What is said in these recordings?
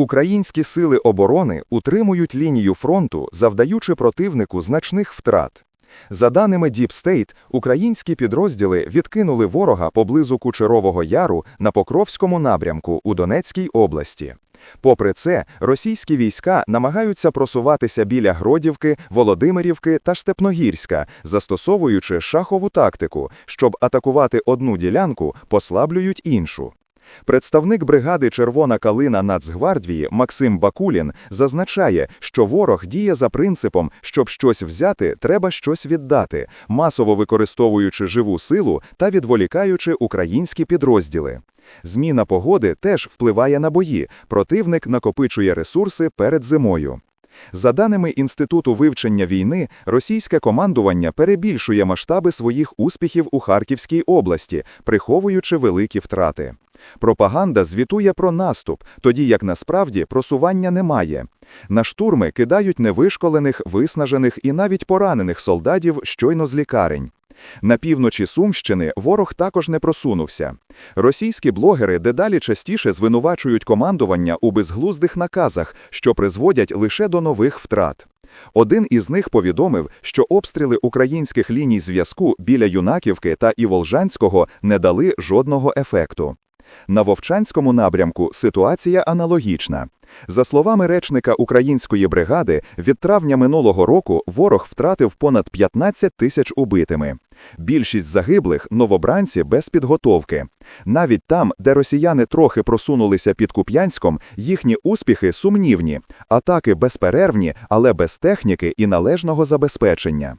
Українські сили оборони утримують лінію фронту, завдаючи противнику значних втрат. За даними Deep State, українські підрозділи відкинули ворога поблизу Кучерового Яру на Покровському напрямку у Донецькій області. Попри це, російські війська намагаються просуватися біля Гродівки, Володимирівки та Штепногірська, застосовуючи шахову тактику, щоб атакувати одну ділянку, послаблюють іншу. Представник бригади Червона калина Нацгвардії Максим Бакулін зазначає, що ворог діє за принципом, щоб щось взяти, треба щось віддати, масово використовуючи живу силу та відволікаючи українські підрозділи. Зміна погоди теж впливає на бої, противник накопичує ресурси перед зимою. За даними Інституту вивчення війни, російське командування перебільшує масштаби своїх успіхів у Харківській області, приховуючи великі втрати. Пропаганда звітує про наступ, тоді як насправді просування немає. На штурми кидають невишколених, виснажених і навіть поранених солдатів щойно з лікарень. На півночі Сумщини ворог також не просунувся. Російські блогери дедалі частіше звинувачують командування у безглуздих наказах, що призводять лише до нових втрат. Один із них повідомив, що обстріли українських ліній зв'язку біля Юнаківки та Іволжанського не дали жодного ефекту. На Вовчанському напрямку ситуація аналогічна. За словами речника української бригади, від травня минулого року ворог втратив понад 15 тисяч убитими. Більшість загиблих новобранці без підготовки. Навіть там, де росіяни трохи просунулися під Куп'янськом, їхні успіхи сумнівні, атаки безперервні, але без техніки і належного забезпечення.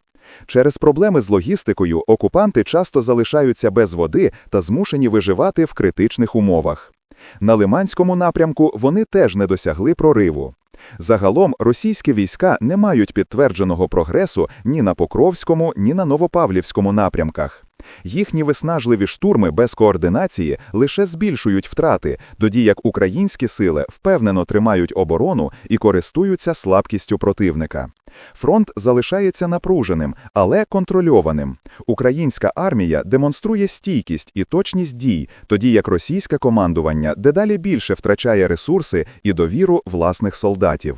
Через проблеми з логістикою окупанти часто залишаються без води та змушені виживати в критичних умовах. На Лиманському напрямку вони теж не досягли прориву. Загалом російські війська не мають підтвердженого прогресу ні на Покровському, ні на Новопавлівському напрямках. Їхні виснажливі штурми без координації лише збільшують втрати, тоді як українські сили впевнено тримають оборону і користуються слабкістю противника. Фронт залишається напруженим, але контрольованим. Українська армія демонструє стійкість і точність дій, тоді як російське командування дедалі більше втрачає ресурси і довіру власних солдатів.